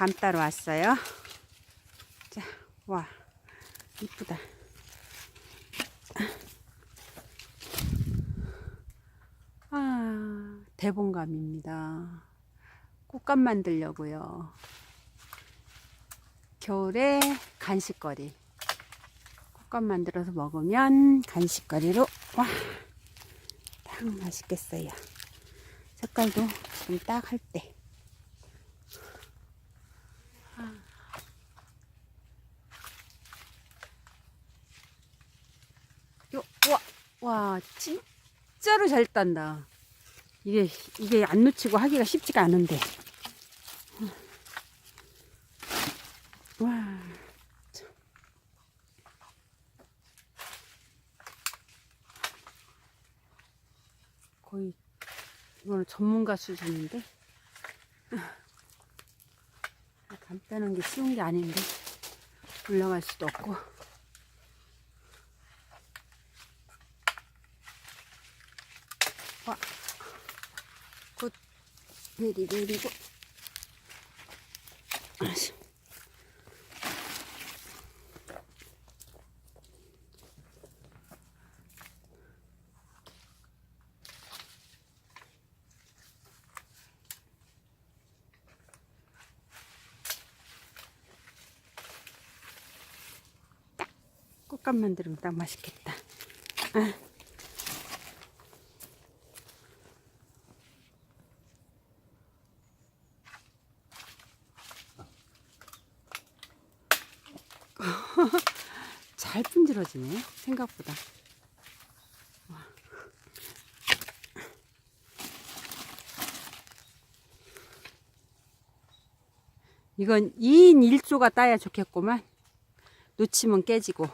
감 따러 왔어요. 자, 와, 이쁘다. 아, 대봉감입니다. 꽃감 만들려고요. 겨울에 간식거리. 꽃감 만들어서 먹으면 간식거리로 와, 딱 맛있겠어요. 색깔도 지금 딱 할 때. 요, 와, 와, 진짜로 잘 딴다. 이게, 이게 안 놓치고 하기가 쉽지가 않은데. 와. 참. 거의, 이거는 전문가 수준인데? 감 따는 게 쉬운 게 아닌데. 올라갈 수도 없고. 와. 굿. 베리, 베리고. 아씨. 꽃감 만들면 딱 맛있겠다. 아. 잘 분질러지네 생각보다 와. 이건 2인 1조가 따야 좋겠구만 놓치면 깨지고